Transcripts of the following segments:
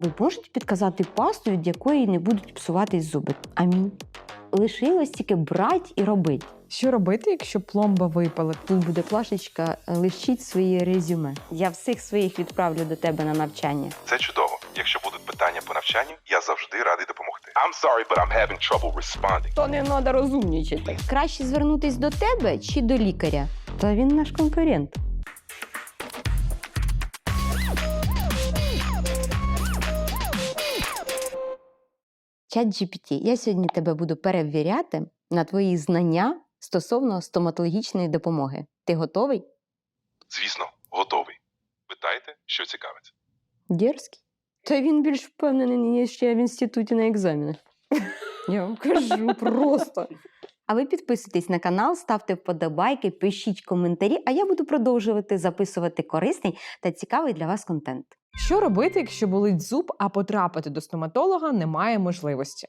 Ви можете підказати пасту, від якої не будуть псуватись зуби? Амінь. Лишилось тільки брати і робити. Що робити, якщо пломба випала? Тут буде плашечка, лишіть своє резюме. Я всіх своїх відправлю до тебе на навчання. Це чудово. Якщо будуть питання по навчанню, я завжди радий допомогти. I'm sorry, but I'm having trouble responding. То не треба розумнічати. Краще звернутись до тебе чи до лікаря? Та він наш конкурент. Чат GPT, я сьогодні тебе буду перевіряти на твої знання стосовно стоматологічної допомоги. Ти готовий? Звісно, готовий. Питайте, що цікавить. Дерзкий. Та він більш впевнений, ніж я в інституті на екзаменах. Я вам кажу просто. А ви підписуйтесь на канал, ставте вподобайки, пишіть коментарі, а я буду продовжувати записувати корисний та цікавий для вас контент. Що робити, якщо болить зуб, а потрапити до стоматолога немає можливості?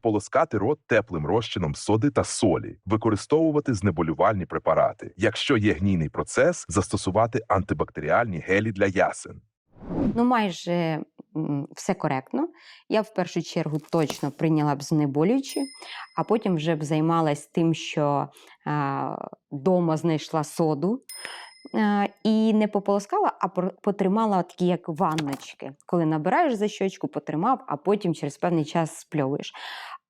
Полоскати рот теплим розчином соди та солі, використовувати знеболювальні препарати. Якщо є гнійний процес, застосувати антибактеріальні гелі для ясен. Ну, майже все коректно. Я в першу чергу точно прийняла б знеболюючі, а потім вже б займалась тим, що вдома знайшла соду. І не пополоскала, а потримала такі, як ванночки. Коли набираєш за щочку, потримав, а потім через певний час спльовуєш.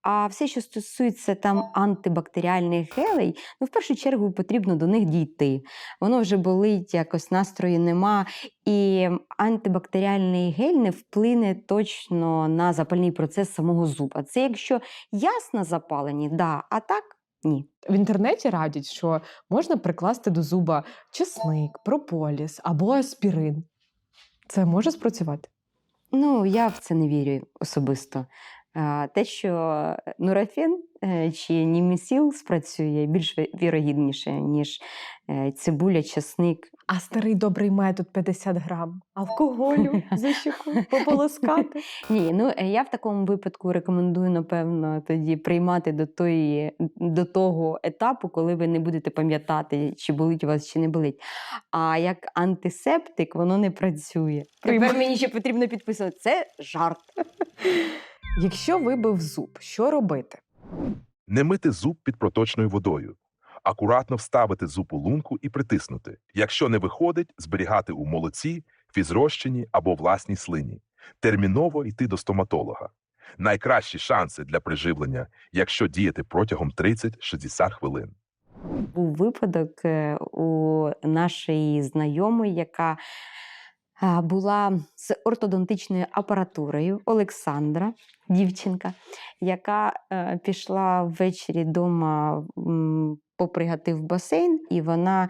А все, що стосується там антибактеріальних гелей, ну в першу чергу потрібно до них дійти. Воно вже болить, якось настрою нема. І антибактеріальний гель не вплине точно на запальний процес самого зуба. Це якщо ясно запалені, да, а так ні. В інтернеті радять, що можна прикласти до зуба чесник, прополіс або аспірин. Це може спрацювати? Ну, я в це не вірю особисто. Те, що нурофен е, чи німесіл спрацює більш вірогідніше, ніж е, цибуля, часник. А старий добрий метод 50 грам алкоголю за щеку пополоскати. Ні, ну е, я в такому випадку рекомендую, напевно, тоді приймати до тої, до того етапу, коли ви не будете пам'ятати, чи болить у вас, чи не болить. А як антисептик воно не працює. Тепер мені ще потрібно підписувати. Це жарт. Якщо вибив зуб, що робити? Не мити зуб під проточною водою. Акуратно вставити зуб у лунку і притиснути. Якщо не виходить, зберігати у молоці, фізрозчині або власній слині. Терміново йти до стоматолога. Найкращі шанси для приживлення, якщо діяти протягом 30-60 хвилин. Був випадок е, у нашої знайомої, яка була з ортодонтичною апаратурою Олександра, дівчинка, яка е, пішла ввечері вдома попригати в басейн, і вона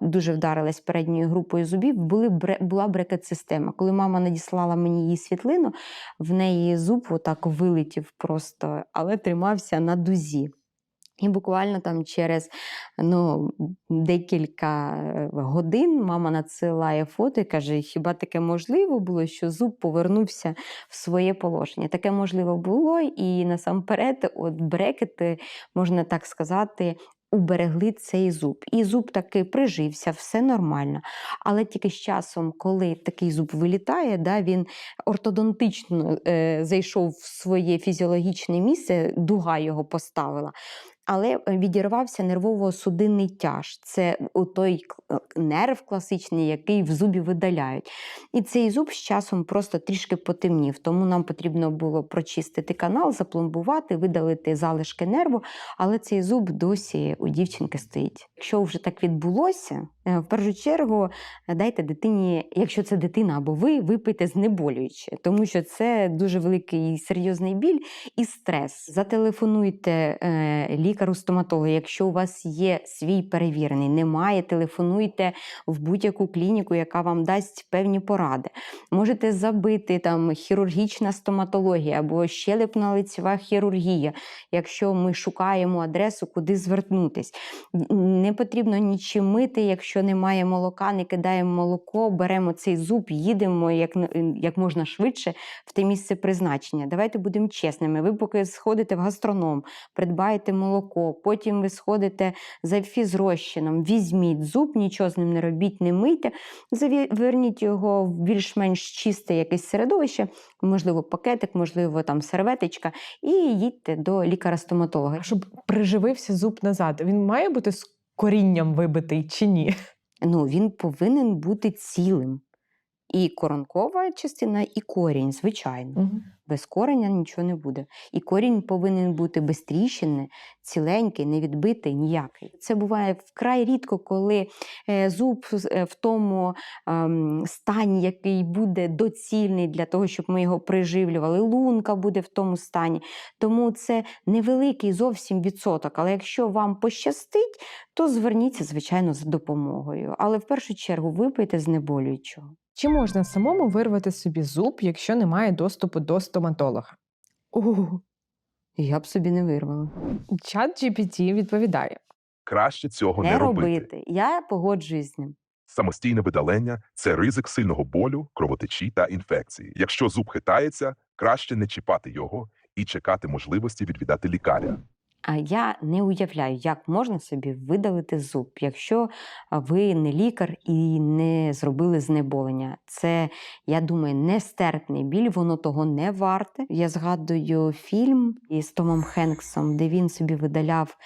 дуже вдарилась передньою групою зубів. Були була брекет-система. Коли мама надіслала мені її світлину, в неї зуб отак вилетів просто, але тримався на дузі. І буквально там через ну, декілька е, годин мама надсилає фото і каже: хіба таке можливо було, що зуб повернувся в своє положення? Таке можливо було, і насамперед, от брекети, можна так сказати, уберегли цей зуб. І зуб таки прижився, все нормально. Але тільки з часом, коли такий зуб вилітає, да, він ортодонтично е, зайшов в своє фізіологічне місце, дуга його поставила. Але е, відірвався нервово-судинний тяж. Це той к- нерв класичний, який в зубі видаляють. І цей зуб з часом просто трішки потемнів. Тому нам потрібно було прочистити канал, запломбувати, видалити залишки нерву. Але цей зуб досі у дівчинки стоїть. Якщо вже так відбулося, е, в першу чергу е, дайте дитині, якщо це дитина або ви, випийте знеболююче, тому що це дуже великий і серйозний біль і стрес. Зателефонуйте е, лікару-стоматологу, якщо у вас є свій перевірений, немає, телефонуйте в будь-яку клініку, яка вам дасть певні поради. Можете забити там хірургічна стоматологія або щелепна лицева хірургія, якщо ми шукаємо адресу, куди звернутись. Не потрібно нічим мити, якщо якщо немає молока, не кидаємо молоко, беремо цей зуб, їдемо як, як можна швидше в те місце призначення. Давайте будемо чесними. Ви поки сходите в гастроном, придбаєте молоко, потім ви сходите за фізрозчином, візьміть зуб, нічого з ним не робіть, не мийте, заверніть його в більш-менш чисте якесь середовище, можливо, пакетик, можливо, там серветочка, і їдьте до лікаря-стоматолога. Щоб приживився зуб назад, він має бути корінням вибитий чи ні? Ну, він повинен бути цілим. І коронкова частина, і корінь, звичайно. Без кореня нічого не буде. І корінь повинен бути без тріщини, ціленький, не відбитий, ніякий. Це буває вкрай рідко, коли е, зуб е, в тому ем, стані, який буде доцільний для того, щоб ми його приживлювали. Лунка буде в тому стані. Тому це невеликий зовсім відсоток. Але якщо вам пощастить, то зверніться, звичайно, за допомогою. Але в першу чергу випийте знеболюючого. Чи можна самому вирвати собі зуб, якщо немає доступу до стоматолога? О, я б собі не вирвала. Чат GPT відповідає: Краще цього не, не робити. робити. Я погоджуюсь з ним. Самостійне видалення це ризик сильного болю, кровотечі та інфекції. Якщо зуб хитається, краще не чіпати його і чекати можливості відвідати лікаря. Я не уявляю, як можна собі видалити зуб, якщо ви не лікар і не зробили знеболення. Це, я думаю, нестерпний біль, воно того не варте. Я згадую фільм із Томом Хенксом, де він собі видаляв.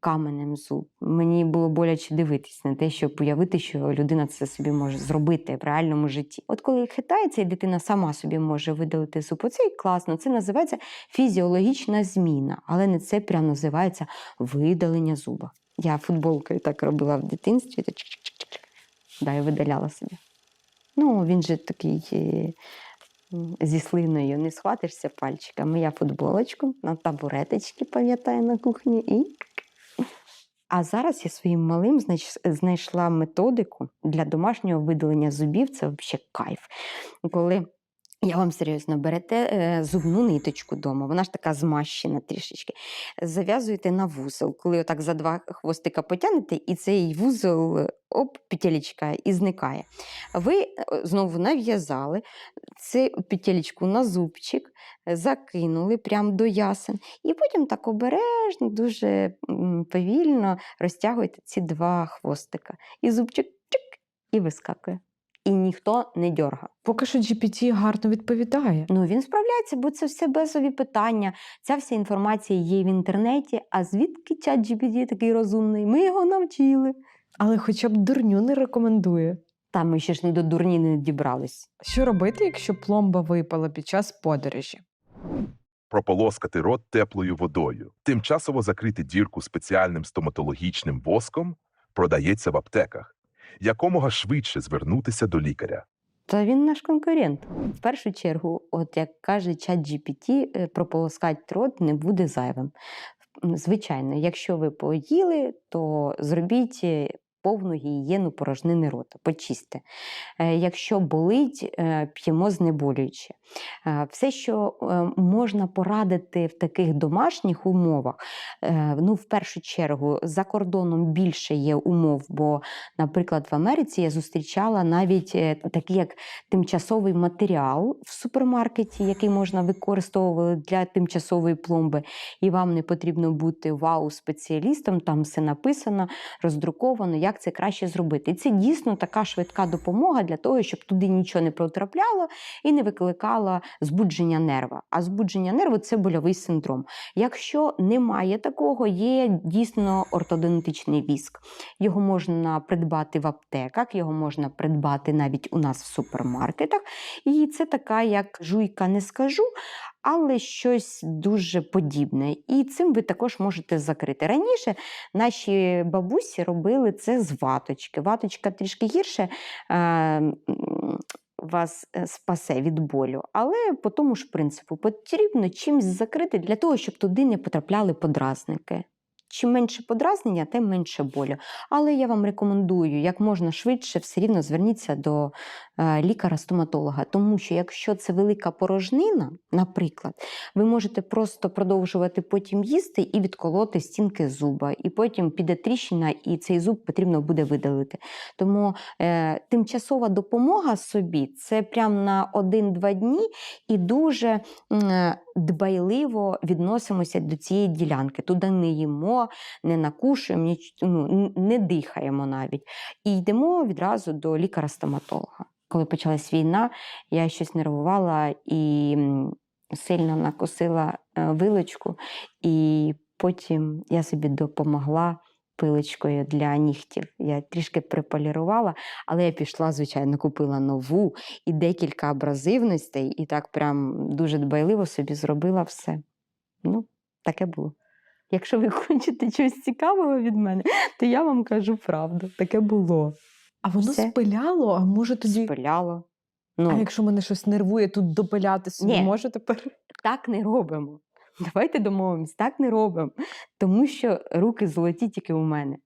Каменем зуб. Мені було боляче дивитись на те, щоб уявити, що людина це собі може зробити в реальному житті. От коли хитається, і дитина сама собі може видалити зуб, оце і класно. Це називається фізіологічна зміна, але не це прям називається видалення зуба. Я футболкою так робила в дитинстві, чик-чик-чик-чик. да, і видаляла собі. Ну, він же такий е, зі слиною не схватишся пальчиками. Я футболочку на табуреточки, пам'ятаю, на кухні і. А зараз я своїм малим знайшла методику для домашнього видалення зубів. Це взагалі кайф. Коли я вам серйозно берете е, зубну ниточку вдома, вона ж така змащена трішечки. Зав'язуєте на вузол, коли отак за два хвостика потягнете, і цей вузол е, оп, петелечка і зникає. Ви е, знову нав'язали цю петелечку на зубчик, закинули прямо до ясен, і потім так обережно, дуже повільно розтягуєте ці два хвостика. І зубчик чик, і вискакує. І ніхто не дьорга. Поки що GPT гарно відповідає. Ну він справляється, бо це все базові питання. Ця вся інформація є в інтернеті. А звідки чат GPT такий розумний? Ми його навчили. Але хоча б дурню не рекомендує. Та ми ще ж не до дурні не дібрались. Що робити, якщо пломба випала під час подорожі? Прополоскати рот теплою водою. Тимчасово закрити дірку спеціальним стоматологічним воском продається в аптеках. Якомога швидше звернутися до лікаря. Та він наш конкурент. В першу чергу, от як каже чат GPT, е, прополоскати рот не буде зайвим. Звичайно, якщо ви поїли, то зробіть е, повну гігієну порожнини рота, почистьте. Е, Якщо болить, е, п'ємо знеболююче. Е, Все, що можна порадити в таких домашніх умовах, ну, в першу чергу, за кордоном більше є умов, бо, наприклад, в Америці я зустрічала навіть такий як тимчасовий матеріал в супермаркеті, який можна використовувати для тимчасової пломби, і вам не потрібно бути вау-спеціалістом, там все написано, роздруковано, як це краще зробити. І це дійсно така швидка допомога для того, щоб туди нічого не потрапляло і не викликало збудження нерва. А збудження нерву це больовий синдром. Якщо немає такого, є дійсно ортодонтичний віск. Його можна придбати в аптеках, його можна придбати навіть у нас в супермаркетах. І це така, як жуйка, не скажу, але щось дуже подібне. І цим ви також можете закрити. Раніше наші бабусі робили це з ваточки. Ваточка трішки гірше. е, Вас е, спасе від болю, але по тому ж принципу потрібно чимось закрити для того, щоб туди не потрапляли подразники. Чим менше подразнення, тим менше болю. Але я вам рекомендую, як можна швидше, все рівно зверніться до е, лікаря-стоматолога. Тому що якщо це велика порожнина, наприклад, ви можете просто продовжувати потім їсти і відколоти стінки зуба, і потім піде тріщина, і цей зуб потрібно буде видалити. Тому е, тимчасова допомога собі це прям на 1-2 дні і дуже е, дбайливо відносимося до цієї ділянки. Туди не їмо, не накушуємо, ніч, ну, не дихаємо навіть. І йдемо відразу до лікаря-стоматолога. Коли почалась війна, я щось нервувала і сильно накосила е, вилочку, і потім я собі допомогла пилочкою для нігтів. Я трішки приполірувала, але я пішла, звичайно, купила нову і декілька абразивностей, і так прям дуже дбайливо собі зробила все. Ну, таке було. Якщо ви хочете чогось цікавого від мене, то я вам кажу правду. Таке було. А воно Все. спиляло, а може тоді. Спиляло. А Ну, якщо мене щось нервує, тут допиляти собі Ні. може тепер? так не робимо. Давайте домовимось, так не робимо. Тому що руки золоті тільки у мене.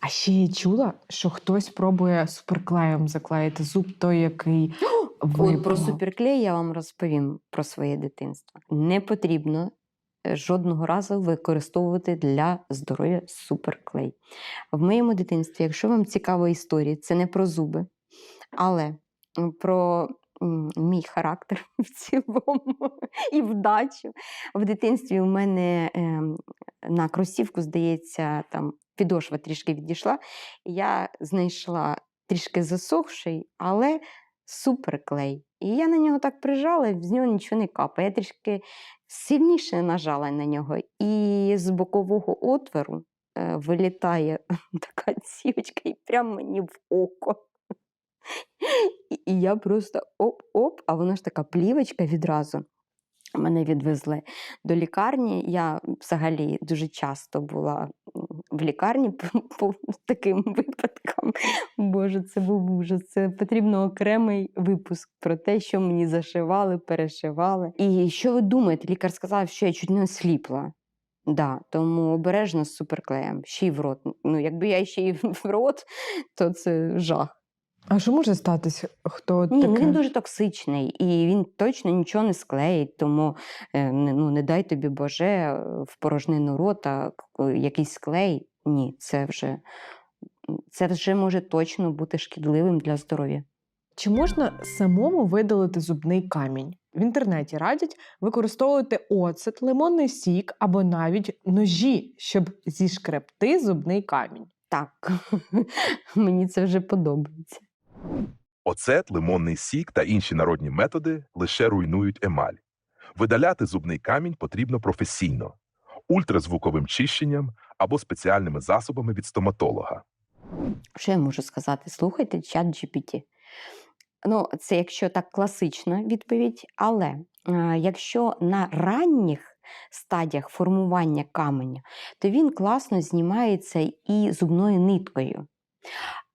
А ще я чула, що хтось пробує суперклеєм заклеїти зуб, той, який випав. про суперклей я вам розповім про своє дитинство. Не потрібно жодного разу використовувати для здоров'я суперклей. В моєму дитинстві, якщо вам цікава історія, це не про зуби, але про мій характер в цілому і вдачу. В дитинстві у мене ем, на кросівку, здається, там підошва трішки відійшла. Я знайшла трішки засохший, але суперклей. І я на нього так прижала, з нього нічого не капає. Я трішки сильніше нажала на нього, і з бокового отвору е, вилітає така цівочка і прямо мені в око. І, і я просто оп-оп, а вона ж така плівочка відразу. Мене відвезли до лікарні. Я взагалі дуже часто була в лікарні по, по таким випадкам. Боже, це був ужас. Це потрібно окремий випуск про те, що мені зашивали, перешивали. І що ви думаєте? Лікар сказав, що я чуть не осліпла. Да, тому обережно з суперклеєм, ще й в рот. Ну, якби я ще й в рот, то це жах. А що може статися? Хто Ні, ну таке? він дуже токсичний і він точно нічого не склеїть, тому е, ну, не дай тобі Боже е, в порожнину рота якийсь клей. Ні, це вже, це вже може точно бути шкідливим для здоров'я. Чи можна самому видалити зубний камінь? В інтернеті радять використовувати оцет, лимонний сік або навіть ножі, щоб зішкребти зубний камінь. Так, мені це вже подобається. Оцет, лимонний сік та інші народні методи лише руйнують емаль. Видаляти зубний камінь потрібно професійно, ультразвуковим чищенням або спеціальними засобами від стоматолога. Що я можу сказати? Слухайте чат GPT. Ну, це якщо так класична відповідь, але е, якщо на ранніх стадіях формування каменя, то він класно знімається і зубною ниткою.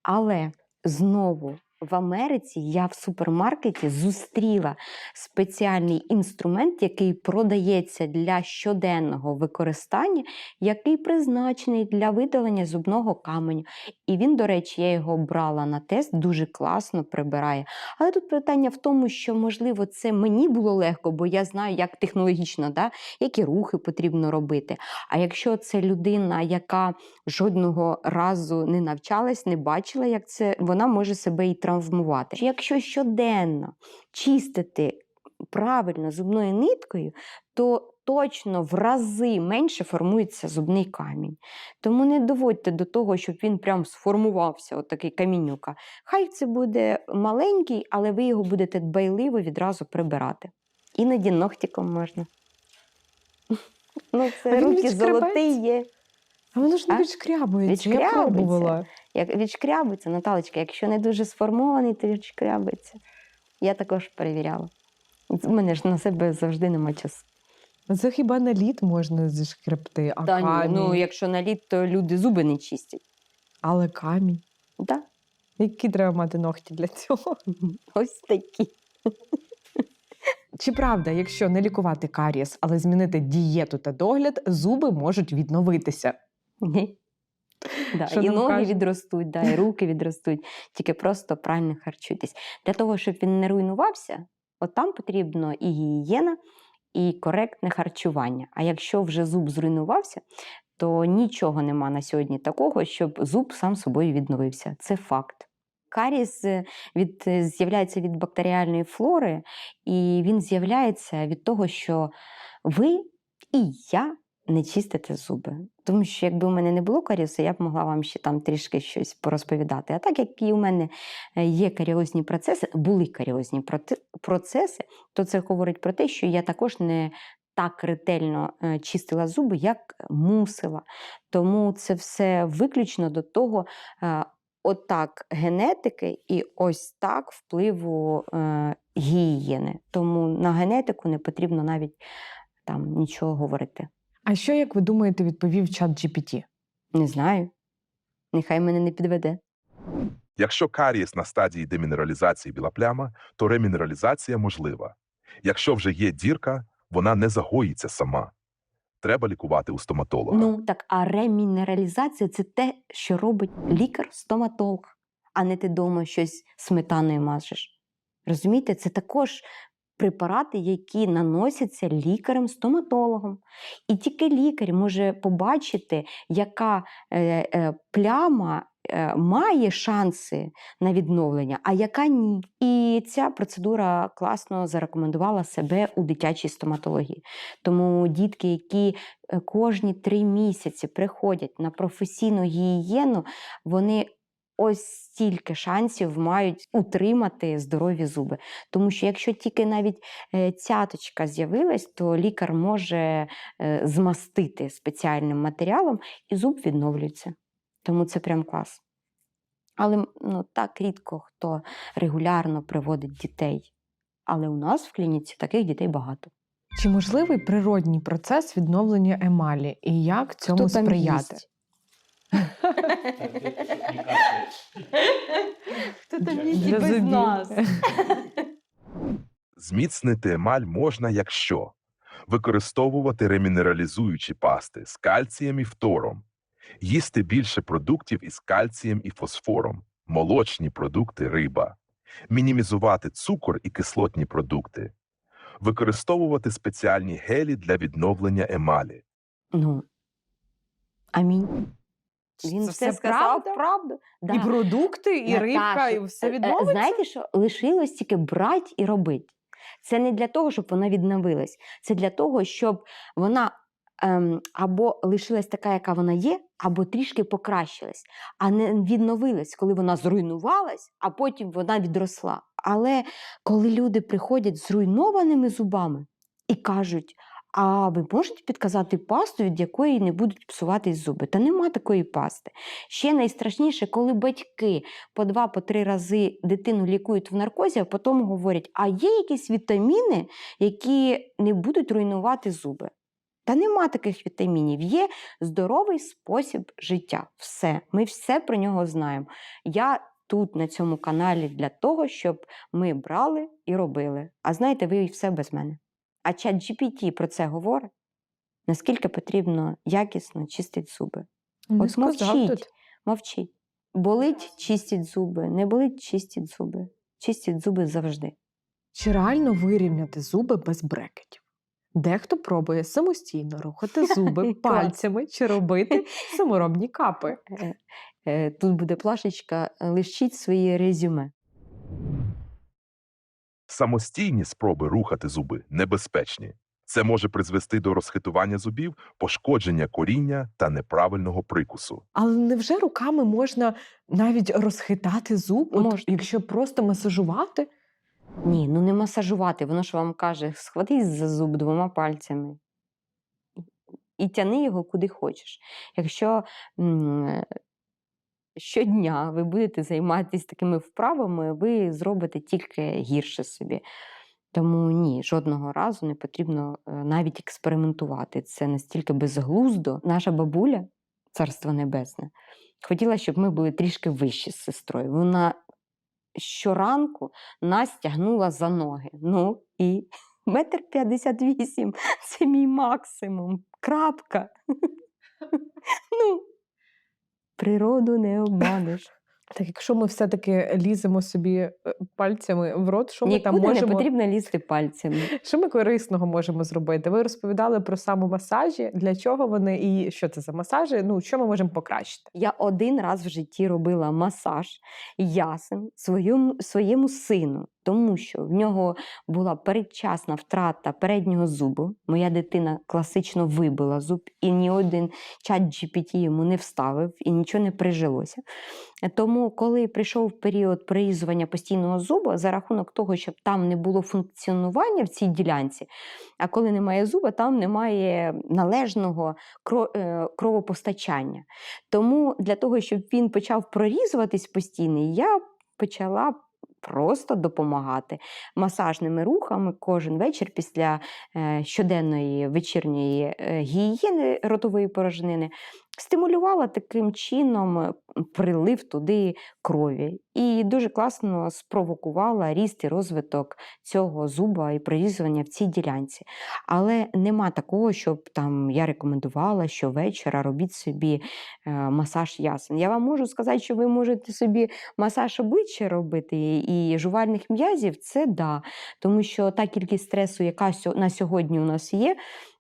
Але знову в Америці я в супермаркеті зустріла спеціальний інструмент, який продається для щоденного використання, який призначений для видалення зубного каменю. І він, до речі, я його брала на тест, дуже класно прибирає. Але тут питання в тому, що, можливо, це мені було легко, бо я знаю, як технологічно, да, які рухи потрібно робити. А якщо це людина, яка жодного разу не навчалась, не бачила, як це, вона може себе і травмувати. Якщо щоденно чистити правильно зубною ниткою, то точно в рази менше формується зубний камінь. Тому не доводьте до того, щоб він прям сформувався, отакий камінюка. Хай це буде маленький, але ви його будете дбайливо відразу прибирати. Іноді ногтиком можна. Ну, це руки золоті є. А воно ж не відшкрябується. Я пробувала. Як відшкрябується, Наталочка, якщо не дуже сформований, то відшкрябується. Я також перевіряла. У мене ж на себе завжди нема часу. Це хіба на лід можна зішкребти, а Та камінь. ну якщо на літ, то люди зуби не чистять. Але камінь. Да? Які треба мати ногті для цього? Ось такі. Чи правда, якщо не лікувати карієс, але змінити дієту та догляд, зуби можуть відновитися? Ні. Да, Що і ноги кажуть? відростуть, да, і руки відростуть, тільки просто правильно харчуйтесь. Для того, щоб він не руйнувався, от там потрібно і гігієна, і коректне харчування. А якщо вже зуб зруйнувався, то нічого нема на сьогодні такого, щоб зуб сам собою відновився. Це факт. Каріс е, від, е, з'являється від бактеріальної флори, і він з'являється від того, що ви і я не чистите зуби. Тому що якби у мене не було каріусу, я б могла вам ще там трішки щось порозповідати. А так як і у мене е, є каріозні процеси, були каріозні процеси, то це говорить про те, що я також не так ретельно е, чистила зуби, як мусила. Тому це все виключно до того, е, отак генетики і ось так впливу гігієни. Тому на генетику не потрібно навіть там нічого говорити. А що, як ви думаєте, відповів чат GPT? Не знаю. Нехай мене не підведе. Якщо карієс на стадії демінералізації біла пляма, то ремінералізація можлива. Якщо вже є дірка, вона не загоїться сама. Треба лікувати у стоматолога. Ну так, а ремінералізація це те, що робить лікар-стоматолог, а не ти дома щось сметаною мажеш. Розумієте, це також препарати, які наносяться лікарем-стоматологом. І тільки лікар може побачити, яка е, е, пляма е, має шанси на відновлення, а яка ні. І ця процедура класно зарекомендувала себе у дитячій стоматології. Тому дітки, які кожні три місяці приходять на професійну гігієну, вони ось стільки шансів мають утримати здорові зуби. Тому що якщо тільки навіть е, цяточка з'явилась, то лікар може е, змастити спеціальним матеріалом і зуб відновлюється. Тому це прям клас. Але ну, так рідко хто регулярно приводить дітей. Але у нас в клініці таких дітей багато. Чи можливий природній процес відновлення емалі і як цьому Хто там сприяти? їсть? Хто там без нас? Зміцнити емаль можна, якщо використовувати ремінералізуючі пасти з кальцієм і фтором, їсти більше продуктів із кальцієм і фосфором, молочні продукти риба, мінімізувати цукор і кислотні продукти, використовувати спеціальні гелі для відновлення емалі. Ну, амінь. Він Це все сказав правда? правду. Да. І продукти, і рибка, і все е, е, відновиться? Знаєте, що лишилось тільки брати і робити. Це не для того, щоб вона відновилась. Це для того, щоб вона ем, або лишилась така, яка вона є, або трішки покращилась, а не відновилась, коли вона зруйнувалась, а потім вона відросла. Але коли люди приходять з зруйнованими зубами і кажуть, а ви можете підказати пасту, від якої не будуть псуватись зуби? Та нема такої пасти. Ще найстрашніше, коли батьки по два, по три рази дитину лікують в наркозі, а потім говорять, а є якісь вітаміни, які не будуть руйнувати зуби. Та нема таких вітамінів. Є здоровий спосіб життя. Все. Ми все про нього знаємо. Я тут, на цьому каналі, для того, щоб ми брали і робили. А знаєте, ви і все без мене. А чат GPT про це говорить, наскільки потрібно якісно чистити зуби. Не От мовчіть. тут. Мовчіть. Болить, чистіть зуби, не болить, чистіть зуби. Чистіть зуби завжди. Чи реально вирівняти зуби без брекетів? Дехто пробує самостійно рухати зуби пальцями чи робити саморобні капи. Е, е, Тут буде плашечка, лишіть своє резюме. Самостійні спроби рухати зуби небезпечні. Це може призвести до розхитування зубів, пошкодження коріння та неправильного прикусу. Але невже руками можна навіть розхитати зуб, от, якщо просто масажувати? Ні, ну не масажувати. Воно ж вам каже, схватись за зуб двома пальцями і тяни його куди хочеш. Якщо щодня ви будете займатися такими вправами, ви зробите тільки гірше собі. Тому ні, жодного разу не потрібно е, навіть експериментувати. Це настільки безглуздо. Наша бабуля, царство небесне, хотіла, щоб ми були трішки вищі з сестрою. Вона щоранку нас тягнула за ноги. Ну і Метр п'ятдесят вісім це мій максимум. Крапка. Ну, природу не обманеш. Так, якщо ми все-таки ліземо собі е, пальцями в рот, що ми там можемо не потрібно лізти пальцями. що ми корисного можемо зробити? Ви розповідали про самомасажі, для чого вони і що це за масажі? Ну що ми можемо покращити? Я один раз в житті робила масаж ясен своєму, своєму сину, тому що в нього була передчасна втрата переднього зубу. Моя дитина класично вибила зуб, і ні один чат GPT йому не вставив і нічого не прижилося. Тому, коли прийшов період прирізування постійного зуба, за рахунок того, щоб там не було функціонування в цій ділянці, а коли немає зуба, там немає належного е, кровопостачання. Тому для того, щоб він почав прорізуватись постійно, я почала просто допомагати масажними рухами кожен вечір після е, щоденної вечірньої е, гігієни ротової порожнини. Стимулювала таким чином е, прилив туди крові і дуже класно спровокувала ріст і розвиток цього зуба і прорізування в цій ділянці. Але нема такого, щоб там я рекомендувала, що вечора робіть собі е, масаж ясен. Я вам можу сказати, що ви можете собі масаж обличчя робити і жувальних м'язів, це да. Тому що та кількість стресу, яка на сьогодні у нас є,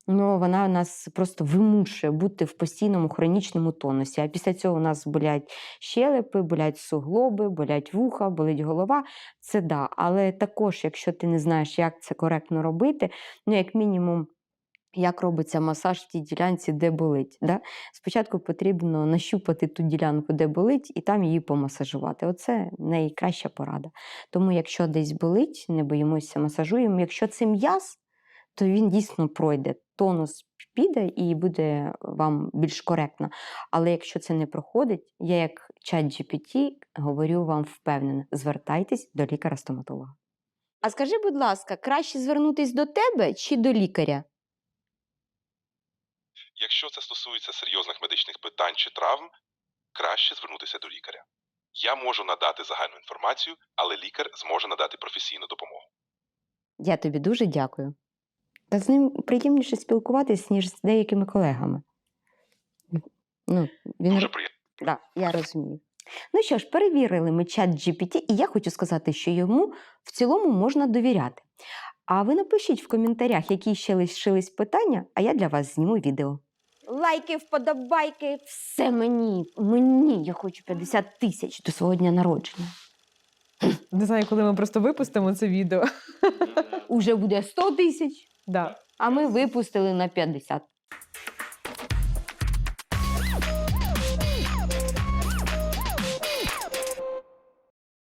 ну, вона нас просто вимушує бути в постійному хронічному тонусі. А після цього у нас болять щелепи, болять суглоби, болять вуха, болить голова. Це да. Але також, якщо ти не знаєш, як це коректно робити, ну, як мінімум. Як робиться масаж в тій ділянці, де болить. Да? Спочатку потрібно нащупати ту ділянку, де болить, і там її помасажувати. Оце найкраща порада. Тому, якщо десь болить, не боїмося, масажуємо. Якщо це м'яз, то він дійсно пройде. Тонус піде і буде вам більш коректно. Але якщо це не проходить, я як чат GPT говорю вам впевнено: звертайтесь до лікаря-стоматолога. А скажи, будь ласка, краще звернутись до тебе чи до лікаря? Якщо це стосується серйозних медичних питань чи травм, краще звернутися до лікаря. Я можу надати загальну інформацію, але лікар зможе надати професійну допомогу. Я тобі дуже дякую. Та з ним приємніше спілкуватись, ніж з деякими колегами. Ну, він... Дуже приємно. Да, я розумію. Ну що ж, перевірили ми чат GPT, і я хочу сказати, що йому в цілому можна довіряти. А ви напишіть в коментарях, які ще лишились питання, а я для вас зніму відео. Лайки, вподобайки, все мені. Мені я хочу 50 тисяч до свого дня народження. Не знаю, коли ми просто випустимо це відео. Уже буде 100 тисяч, Да. а ми випустили на 50.